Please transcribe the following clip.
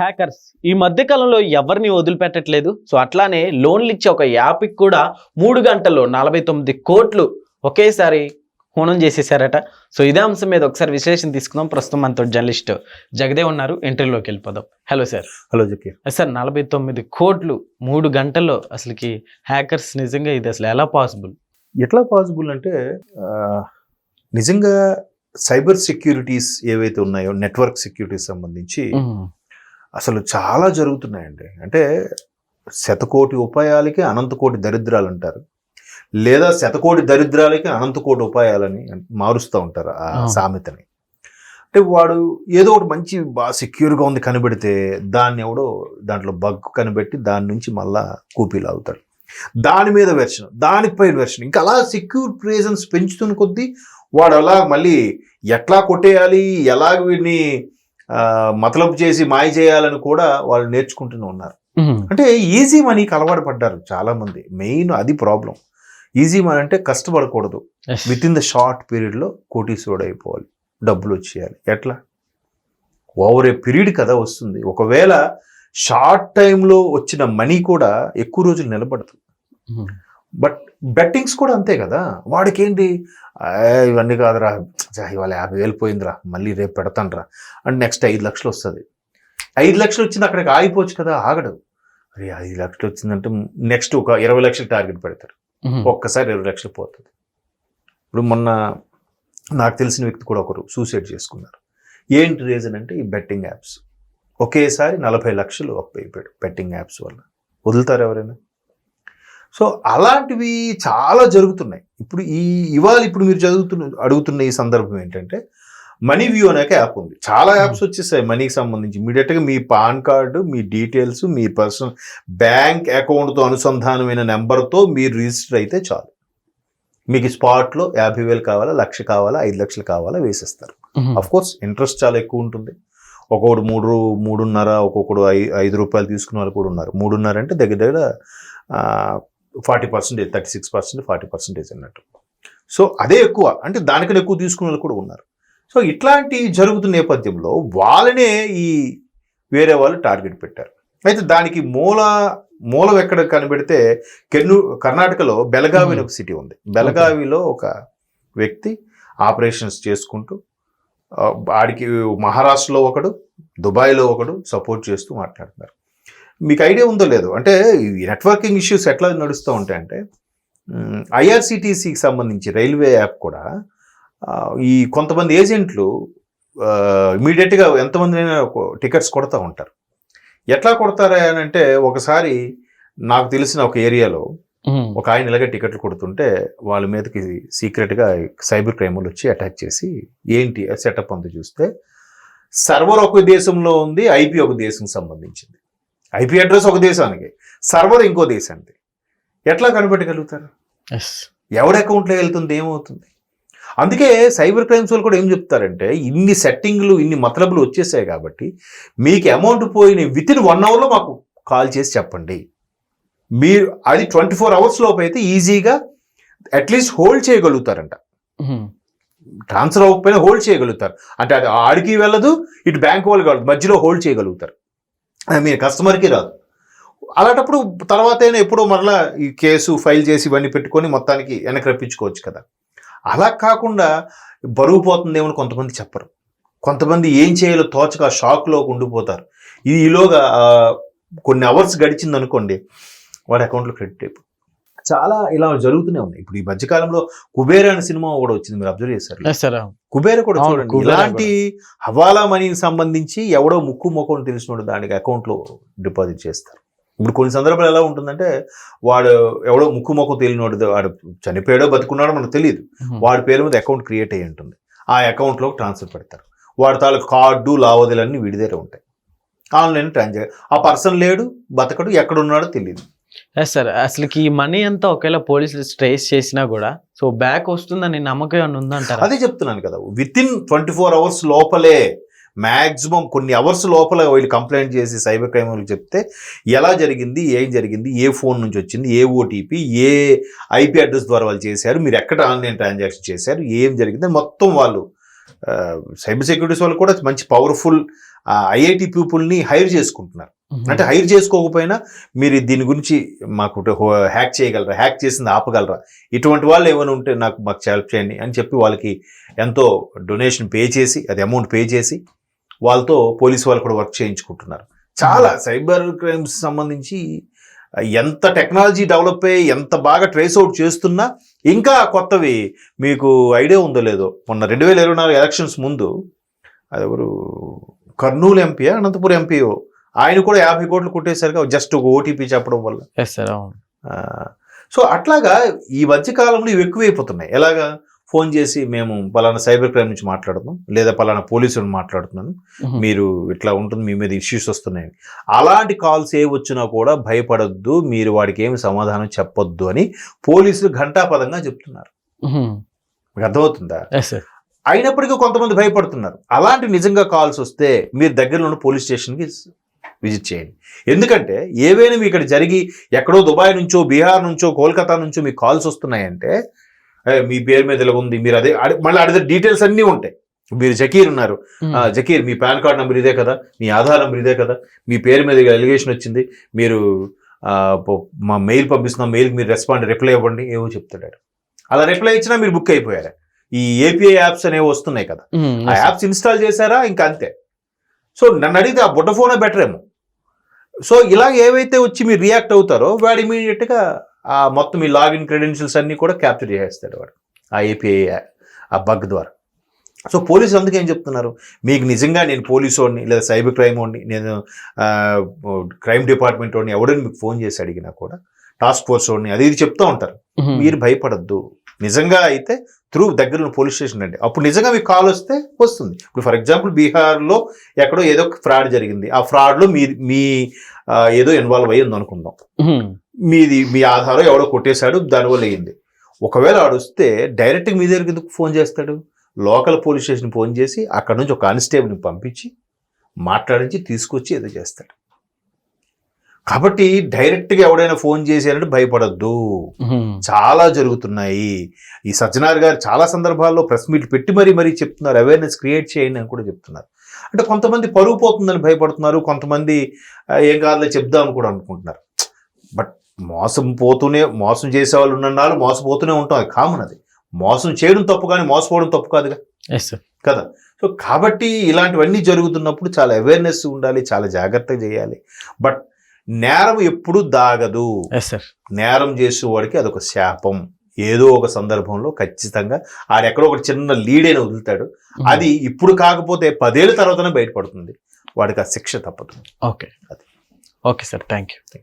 Hackers ఈ మధ్య కాలంలో ఎవరిని వదిలిపెట్టట్లేదు? సో అట్లానే లోన్లు ఇచ్చే ఒక యాప్కి కూడా మూడు గంటల్లో నలభై తొమ్మిది కోట్లు ఒకేసారి హోనం చేసేసారట. సో ఇదే అంశం మీద ఒకసారి విశ్లేషణ తీసుకుందాం. ప్రస్తుతం మనతో జర్నలిస్ట్ జగదే ఉన్నారు. ఇంటర్వ్యూలోకి వెళ్ళిపోదాం. Hello sir hello Zakir sir నలభై తొమ్మిది కోట్లు మూడు గంటల్లో అసలుకి హ్యాకర్స్ నిజంగా ఇది అసలు ఎలా పాసిబుల్ ఎట్లా పాసిబుల్ అంటే నిజంగా సైబర్ సెక్యూరిటీస్ ఏవైతే ఉన్నాయో నెట్వర్క్ సెక్యూరిటీస్ సంబంధించి అసలు చాలా జరుగుతున్నాయండి. అంటే శతకోటి ఉపాయాలకి అనంతకోటి దరిద్రాలు అంటారు లేదా శతకోటి దరిద్రాలకి అనంతకోటి ఉపాయాలని మారుస్తూ ఉంటారు ఆ. సామెతని. అంటే వాడు ఏదో ఒకటి మంచి బాగా సెక్యూర్గా ఉంది కనిపెడితే దాన్ని ఎవడో దాంట్లో బగ్ కనిపెట్టి దాని నుంచి మళ్ళా కూపీలు అవుతాడు దాని మీద వెర్షన్ దానిపైన వెర్షన్. ఇంకా అలా సెక్యూర్ ప్రేజెన్స్ పెంచుతున్న కొద్దీ వాడు అలా మళ్ళీ ఎట్లా కొట్టేయాలి ఎలాగ వీడిని మతలబు చేసి మాయ చేయాలని కూడా వాళ్ళు నేర్చుకుంటూనే ఉన్నారు. అంటే ఈజీ మనీకి అలవాటు పడ్డారు చాలా మంది మెయిన్ అది ప్రాబ్లం. ఈజీ మనీ అంటే కష్టపడకూడదు. విత్ ఇన్ ద షార్ట్ పీరియడ్లో కోటీశ్వరుడు అయిపోవాలి. డబ్బులు వచ్చేయాలి. ఎట్లా? ఓవర్ ఏ పీరియడ్ కదా వస్తుంది. ఒకవేళ షార్ట్ టైంలో వచ్చిన మనీ కూడా ఎక్కువ రోజులు నిలబడదు. బట్ బెట్టింగ్స్ కూడా అంతే కదా. వాడికి ఏంటి "ఆ, ఇవన్నీ కాదురా. ఇవాళ యాభై వేలు పోయిందిరా. మళ్ళీ రేపు పెడతానురా. అండ్ నెక్స్ట్ ఐదు లక్షలు వస్తుంది. ఐదు లక్షలు వచ్చింది అక్కడికి ఆగిపోవచ్చు కదా ఆగడు. అరే ఐదు లక్షలు వచ్చిందంటే నెక్స్ట్ ఒక ఇరవై లక్షలు టార్గెట్ పెడతారు. ఒక్కసారి ఇరవై లక్షలు పోతుంది. ఇప్పుడు మొన్న నాకు తెలిసిన వ్యక్తి కూడా ఒకరు సూసైడ్ చేసుకున్నారు. ఏంటి రీజన్ అంటే ఈ బెట్టింగ్ యాప్స్. ఒకేసారి నలభై లక్షలు అప్పు అయిపోయాడు బెట్టింగ్ యాప్స్ వల్ల. వదులుతారు ఎవరైనా? సో అలాంటివి చాలా జరుగుతున్నాయి. ఇప్పుడు ఈ ఇవాళ ఇప్పుడు మీరు చదువుతున్న అడుగుతున్న ఈ సందర్భం ఏంటంటే మనీ వ్యూ అనే యాప్ ఉంది. చాలా యాప్స్ వచ్చేసాయి మనీకి సంబంధించి. ఇమీడియట్గా మీ పాన్ కార్డు మీ డీటెయిల్స్ మీ పర్సనల్ బ్యాంక్ అకౌంట్తో అనుసంధానమైన నెంబర్తో మీరు రిజిస్టర్ అయితే చాలు. మీకు స్పాట్లో యాభై వేలు కావాలా లక్ష కావాలా ఐదు లక్షలు కావాలా వేసేస్తారు. కోర్స్ ఇంట్రెస్ట్ చాలా ఎక్కువ ఉంటుంది. ఒక్కొక్కడు మూడు మూడున్నర ఒక్కొక్కడు ఐ ఐదు రూపాయలు తీసుకున్న వాళ్ళు కూడా ఉన్నారు. మూడున్నర అంటే దగ్గర దగ్గర forty percentage thirty six percent forty percentage అన్నట్టు. సో అదే ఎక్కువ. అంటే దానికన్నా ఎక్కువ తీసుకున్న వాళ్ళు కూడా ఉన్నారు. సో ఇట్లాంటి జరుగుతున్న నేపథ్యంలో వాళ్ళనే ఈ వేరే వాళ్ళు టార్గెట్ పెట్టారు. అయితే దానికి మూల మూలం ఎక్కడ కనిపెడితే కెన్ను కర్ణాటకలో బెలగావి అని ఒక సిటీ ఉంది. బెలగావిలో ఒక వ్యక్తి ఆపరేషన్స్ చేసుకుంటూ ఆడికి మహారాష్ట్రలో ఒకడు దుబాయ్లో ఒకడు సపోర్ట్ చేస్తూ మాట్లాడుతున్నారు. మీకు ఐడియా ఉందో లేదో? అంటే ఈ నెట్వర్కింగ్ ఇష్యూస్ ఎట్లా నడుస్తూ ఉంటాయంటే ఐఆర్సిటీసీకి సంబంధించి రైల్వే యాప్ కూడా ఈ కొంతమంది ఏజెంట్లు ఇమీడియట్గా ఎంతమంది టికెట్స్ కొడతా ఉంటారు. ఎట్లా కొడతారా అని అంటే ఒకసారి నాకు తెలిసిన ఒక ఏరియాలో ఒక ఆయన ఇలాగే టికెట్లు కొడుతుంటే వాళ్ళ మీదకి సీక్రెట్గా సైబర్ క్రైమ్లు వచ్చి అటాక్ చేసి ఏంటి సెటప్ అంతా చూస్తే సర్వర్ ఒక దేశంలో ఉంది ఐపీ ఒక దేశం సంబంధించింది. ఐపీ అడ్రస్ ఒక దేశానికి సర్వర్ ఇంకో దేశానికి. ఎట్లా కనిపెట్టగలుగుతారు? ఎవరి అకౌంట్లో వెళ్తుంది ఏమవుతుంది? అందుకే సైబర్ క్రైమ్స్ వాళ్ళు కూడా ఏం చెప్తారంటే ఇన్ని సెట్టింగ్లు ఇన్ని మతలబులు వచ్చేసాయి కాబట్టి మీకు అమౌంట్ పోయిన విత్ ఇన్ వన్ అవర్లో మాకు కాల్ చేసి చెప్పండి. మీరు అది ట్వంటీ ఫోర్ అవర్స్ లోపు అయితే ఈజీగా అట్లీస్ట్ హోల్డ్ చేయగలుగుతారంట. ట్రాన్స్ఫర్ అవ్వకపోయినా హోల్డ్ చేయగలుగుతారు. అంటే అది ఆడికి వెళ్ళదు ఇటు బ్యాంక్ వాళ్ళకి మధ్యలో హోల్డ్ చేయగలుగుతారు. మీ కస్టమర్కి రాదు. అలాంటప్పుడు తర్వాత అయినా ఎప్పుడో మరలా ఈ కేసు ఫైల్ చేసి ఇవన్నీ పెట్టుకొని మొత్తానికి వెనక రప్పించుకోవచ్చు కదా. అలా కాకుండా బరువు పోతుందేమో అని కొంతమంది చెప్పరు. కొంతమంది ఏం చేయాలో తోచక షాక్లో ఉండిపోతారు. ఇది ఈలోగా కొన్ని అవర్స్ గడిచింది అనుకోండి వాడి అకౌంట్లో క్రెడిట్ అయిపోతుంది చాలా ఇలా జరుగుతూనే ఉన్నాయి. ఇప్పుడు ఈ మధ్యకాలంలో కుబేర అనే సినిమా కూడా వచ్చింది మీరు అబ్జర్వ్ చేశారు. కుబేర కూడా చూడండి. ఇలాంటి హవాలా మనీకి సంబంధించి ఎవడో ముక్కు మొక్కను తెలిసినోడు దానికి అకౌంట్లో డిపాజిట్ చేస్తారు. ఇప్పుడు కొన్ని సందర్భాలు ఎలా ఉంటుందంటే వాడు ఎవడో ముక్కు మొక్కు తెలియనోడు వాడు చనిపోయాడో బతుకున్నాడో మనకు తెలియదు వాడి పేరు మీద అకౌంట్ క్రియేట్ అయ్యి ఉంటుంది. ఆ అకౌంట్లో ట్రాన్స్ఫర్ పెడతారు. వాడి తాలూకు కార్డు లావాదేవీలన్నీ వీడి దగ్గర ఉంటాయి. ఆన్లైన్ ట్రాన్సాక్షన్ ఆ పర్సన్ లేడు బతకడు ఎక్కడ ఉన్నాడో తెలియదు ఎస్ సార్ అసలుకి ఈ మనీ అంతా ఒకవేళ పోలీసులు ట్రేస్ చేసినా కూడా సో బ్యాక్ వస్తుందని నమ్మకం ఏమైనా ఉందంటారా? అదే చెప్తున్నాను కదా within twenty four hours లోపలే మ్యాక్సిమం కొన్ని అవర్స్ లోపల వీళ్ళు కంప్లైంట్ చేసి సైబర్ క్రైమ్ వాళ్ళకి చెప్తే ఎలా జరిగింది ఏం జరిగింది ఏ ఫోన్ నుంచి వచ్చింది ఏ ఓటీపీ ఏ ఐపీ అడ్రస్ ద్వారా వాళ్ళు చేశారు మీరు ఎక్కడ ఆన్లైన్ ట్రాన్సాక్షన్ చేశారు ఏం జరిగింది మొత్తం వాళ్ళు సైబర్ సెక్యూరిటీస్ వాళ్ళు కూడా మంచి పవర్ఫుల్ ఐఐటి పీపుల్ని హైర్ చేసుకుంటున్నారు. అంటే హైర్ చేసుకోకపోయినా మీరు దీని గురించి మాకు హ్యాక్ చేయగలరా? హ్యాక్ చేసింది ఆపగలరా? ఇటువంటి వాళ్ళు ఏమైనా ఉంటే నాకు మాకు హెల్ప్ చేయండి అని చెప్పి వాళ్ళకి ఎంతో డొనేషన్ పే చేసి అది అమౌంట్ పే చేసి వాళ్ళతో పోలీసు వాళ్ళు కూడా వర్క్ చేయించుకుంటున్నారు. చాలా సైబర్ క్రైమ్స్ సంబంధించి ఎంత టెక్నాలజీ డెవలప్ అయ్యి ఎంత బాగా ట్రేస్ అవుట్ చేస్తున్నా ఇంకా కొత్తవి మీకు ఐడియా ఉందో లేదో మొన్న రెండు వేల ఇరవై నాలుగు ఎలక్షన్స్ ముందు అది ఎవరు కర్నూలు ఎంపీ అనంతపురం ఎంపీఓ ఆయన కూడా యాభై కోట్లు కొట్టేసరికి జస్ట్ ఒక ఓటీపీ చెప్పడం వల్ల. ఎస్ సార్ అవును. ఆ, సో అట్లాగా ఈ మధ్య కాలంలో ఇవి ఎక్కువైపోతున్నాయి. ఎలాగా? ఫోన్ చేసి మేము పలానా సైబర్ క్రైమ్ నుంచి మాట్లాడుతున్నాం లేదా పలానా పోలీసులు మాట్లాడుతున్నాను. మీరు ఇట్లా ఉంటుంది మీ మీద ఇష్యూస్ వస్తున్నాయి. అలాంటి కాల్స్ ఏ వచ్చినా కూడా భయపడొద్దు మీరు వాడికి ఏమి సమాధానం చెప్పొద్దు అని పోలీసులు ఘంటాపదంగా చెప్తున్నారు. మీకు అర్థమవుతుందా? అయినప్పటికీ కొంతమంది భయపడుతున్నారు. అలాంటి నిజంగా కాల్స్ వస్తే మీరు దగ్గరలో ఉన్న పోలీస్ స్టేషన్కి విజిట్ చేయండి. ఎందుకంటే ఏవైనా మీ ఇక్కడ జరిగి ఎక్కడో దుబాయ్ నుంచో బీహార్ నుంచో కోల్కతా నుంచో మీకు కాల్స్ వస్తున్నాయంటే "ఏ, మీ పేరు మీద ఇలా ఉంది మీరు అదే మళ్ళీ అడిగే డీటెయిల్స్ అన్నీ ఉంటాయి. మీరు జకీర్ ఉన్నారు. జకీర్ మీ పాన్ కార్డ్ నెంబర్ ఇదే కదా మీ ఆధార్ నెంబర్ ఇదే కదా మీ పేరు మీద ఎలిగేషన్ వచ్చింది మీరు మా మెయిల్ పంపిస్తున్నాం మెయిల్కి మీరు రెస్పాండ్ రిప్లై ఇవ్వండి ఏవో చెప్తాడు. అలా రిప్లై ఇచ్చినా మీరు బుక్ అయిపోయారు? ఈ ఏపీఐ యాప్స్ అనేవి వస్తున్నాయి కదా. ఆ యాప్స్ ఇన్స్టాల్ చేశారా? ఇంకా అంతే. సో నన్ను అడిగితే ఆ బుట్ట ఫోనే బెటర్ ఏమో. సో ఇలా ఏవైతే వచ్చి మీరు రియాక్ట్ అవుతారో వాడు ఇమీడియట్గా ఆ మొత్తం ఈ లాగిన్ క్రెడెన్షియల్స్ అన్నీ కూడా క్యాప్చర్ చేసేస్తాడు వాడు. ఆ ఏపీఐ ఆ బగ్ ద్వారా. సో పోలీసులు అందుకే ఏం చెప్తున్నారు? మీకు నిజంగా నేను పోలీసు వాడిని లేదా సైబర్ క్రైమ్ వాడిని నేను క్రైమ్ డిపార్ట్మెంట్ వాడిని ఎవడని మీకు ఫోన్ చేసి అడిగినా కూడా టాస్క్ ఫోర్స్ వాడిని అది ఇది చెప్తూ ఉంటారు. మీరు భయపడద్దు. నిజంగా అయితే త్రూ దగ్గర పోలీస్ స్టేషన్ అండి. అప్పుడు నిజంగా మీకు కాల్ వస్తే వస్తుంది. ఇప్పుడు ఫర్ ఎగ్జాంపుల్ బీహార్లో ఎక్కడో ఏదో ఫ్రాడ్ జరిగింది. ఆ ఫ్రాడ్లో మీ మీ ఏదో ఇన్వాల్వ్ అయ్యి ఉంది అనుకుందాం మీది మీ ఆధారం ఎవడో కొట్టేశాడు దానివల్ల అయ్యింది. ఒకవేళ ఆడు వస్తే డైరెక్ట్గా మీ దగ్గరికి ఎందుకు ఫోన్ చేస్తాడు? లోకల్ పోలీస్ స్టేషన్ ఫోన్ చేసి అక్కడ నుంచి ఒక కానిస్టేబుల్ని పంపించి మాట్లాడించి తీసుకొచ్చి ఏదో చేస్తాడు. కాబట్టి డైరెక్ట్గా ఎవడైనా ఫోన్ చేశారంటే భయపడద్దు. చాలా జరుగుతున్నాయి. ఈ సజ్జనార్ గారు చాలా సందర్భాల్లో ప్రెస్ మీట్ పెట్టి మరీ మరీ చెప్తున్నారు. అవేర్నెస్ క్రియేట్ చేయండి అని కూడా చెప్తున్నారు. అంటే కొంతమంది పరుగు పోతుందని భయపడుతున్నారు. కొంతమంది "ఆ, ఏం కాదులే చెప్దామని కూడా అనుకుంటున్నారు. బట్ మోసం పోతూనే మోసం చేసే వాళ్ళు ఉన్ననాలు మోసపోతూనే ఉంటాం. అది కామన్ అది. మోసం చేయడం తప్పు కానీ మోసపోవడం తప్పు కాదుగా. ఎస్ సార్ కదా? సో కాబట్టి ఇలాంటివన్నీ జరుగుతున్నప్పుడు చాలా అవేర్నెస్ ఉండాలి చాలా జాగ్రత్తగా చేయాలి. బట్ నేరం ఎప్పుడు దాగదు. నేరం చేసేవాడికి అదొక శాపం. ఏదో ఒక సందర్భంలో ఖచ్చితంగా ఆడెక్కడో ఒక చిన్న లీడ్ అయినా వదులుతాడు. అది ఇప్పుడు కాకపోతే పదేళ్ళ తర్వాతనే బయటపడుతుంది. వాడికి ఆ శిక్ష తప్పదు. Okay okay sir thank you